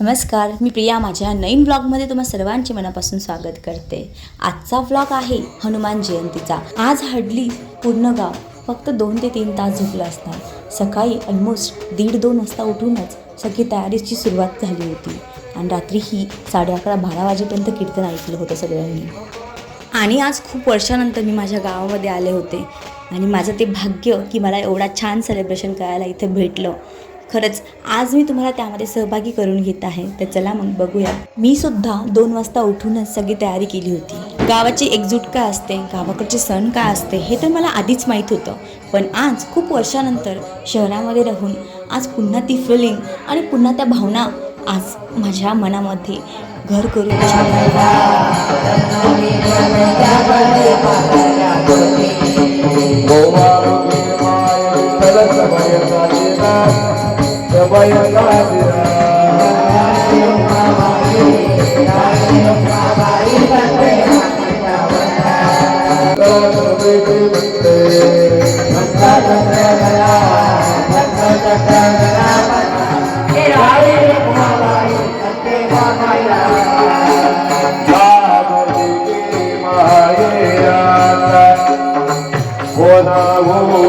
नमस्कार मी प्रिया. माझ्या नवीन ब्लॉगमध्ये तुम्हा सर्वांचे मनापासून स्वागत करते. आजचा ब्लॉग आहे हनुमान जयंतीचा. आज हडली पूर्ण गाव फक्त दोन ते तीन तास झोपलं असणार. सकाळी ऑलमोस्ट दीड दोन वाजता उठूनच सगळी तयारीची सुरुवात झाली होती. आणि रात्री ही साडे अकरा बारा वाजेपर्यंत कीर्तन ऐकलं होतं सगळ्यांनी. आणि आज खूप वर्षानंतर मी माझ्या गावामध्ये आले होते. आणि माझं ते भाग्य की मला एवढा छान सेलिब्रेशन करायला इथे भेटलं. खरंच आज मी तुम्हाला त्यामध्ये सहभागी करून घेत आहे. तर चला मग बघूया. मी सुद्धा दोन वाजता उठूनच सगळी तयारी केली होती. गावाची एकजूट काय असते? गावाकडचे सण काय असते? हे तर मला आधीच माहीत होतं. पण आज खूप वर्षानंतर शहरामध्ये राहून आज पुन्हा ती फिलिंग आणि पुन्हा त्या भावना आज माझ्या मनामध्ये घर What I want,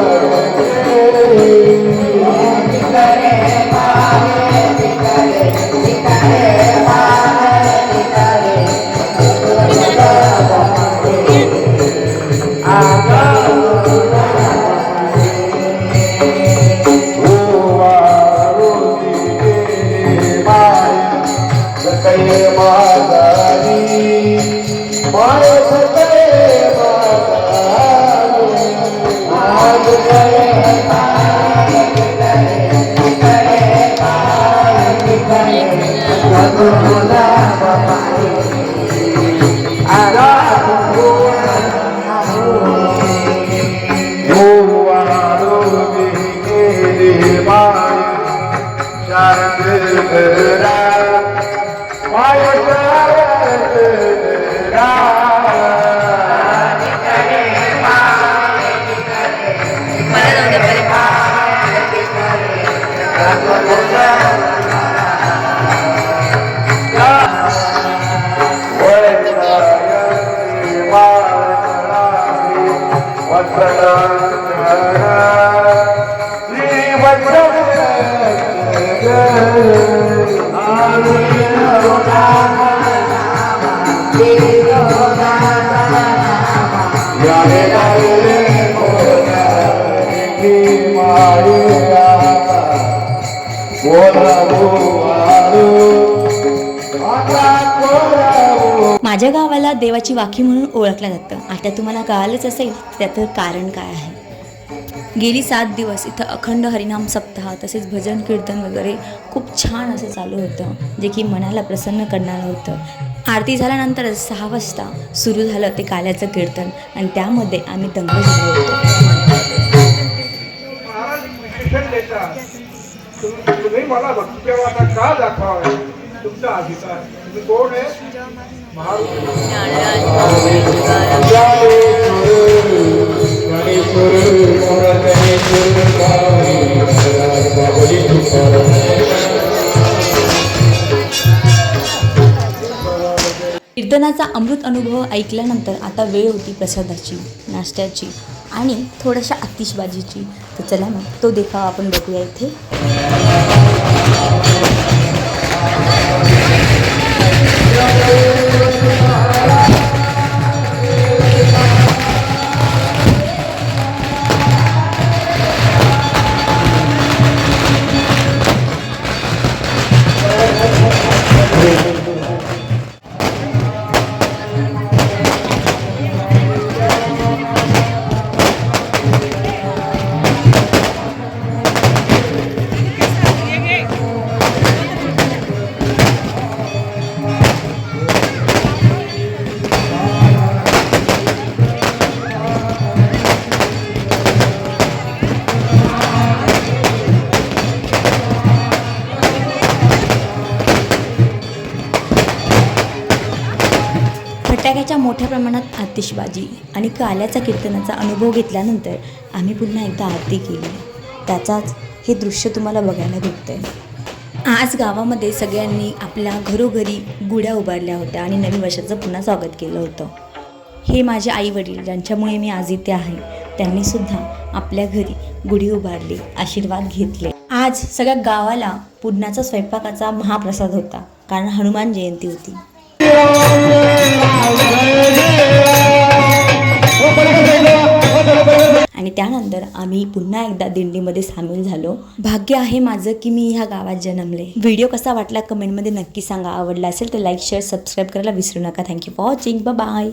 करून माझ्या गावाला देवाची वाखी म्हणून ओळखलं जातं. आता तुम्हाला कळालंच असेल त्याचं कारण काय आहे. गेली सात दिवस इथं अखंड हरिनाम सप्ताह तसेच भजन कीर्तन वगैरे खूप छान असं चालू होतं जे की मनाला प्रसन्न करणारं होतं. आरती झाल्यानंतर सहा वाजता सुरू झालं ते काल्याचं कीर्तन आणि त्यामध्ये आम्ही दंग झालो होतो. कीर्तनाचा अमृत अनुभव ऐकल्यानंतर आता वेळ होती प्रसादाची नाश्त्याची आणि थोड्याशा आतिषबाजीची. तर चला मग तो देखावा आपण बघूया इथे. फटाक्याच्या मोठ्या प्रमाणात आतिषबाजी आणि काल्याचा कीर्तनाचा अनुभव घेतल्यानंतर आम्ही पुन्हा एकदा आरती केली. त्याचाच हे दृश्य तुम्हाला बघायला भेटतंय. आज गावामध्ये सगळ्यांनी आपल्या घरोघरी गुढ्या उभारल्या होत्या आणि नवीन वर्षाचं पुन्हा स्वागत केलं होतं. हे माझे आई वडील ज्यांच्यामुळे मी आज इथे आहे त्यांनी सुद्धा आपल्या घरी गुढी उभारली आशीर्वाद घेतले. आज सगळ्या गावाला पुन्हाचा स्वयंपाकाचा महाप्रसाद होता कारण हनुमान जयंती होती. आणि त्यानंतर आम्ही पुन्हा एकदा दिंडीमध्ये सामील झालो. भाग्य आहे माझं की मी ह्या गावात जन्मले. व्हिडिओ कसा वाटला कमेंटमध्ये नक्की सांगा. आवडला असेल तर लाईक शेअर सबस्क्राईब करायला विसरू नका. Thank you for watching bye